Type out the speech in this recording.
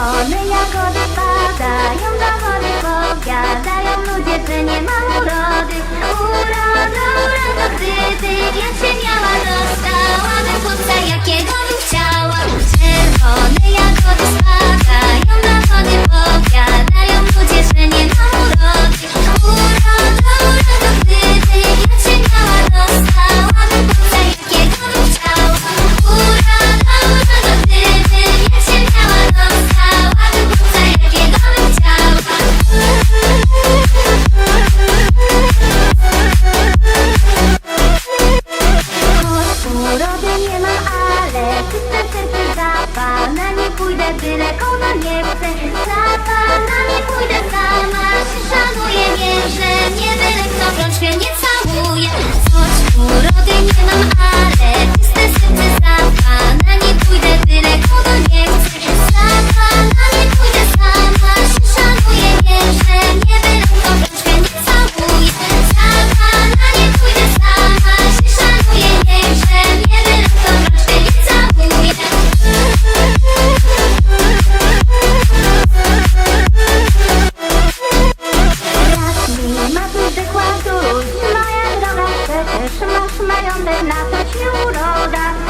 Czerwone jagody padają I've been. mają ten na ci uroda.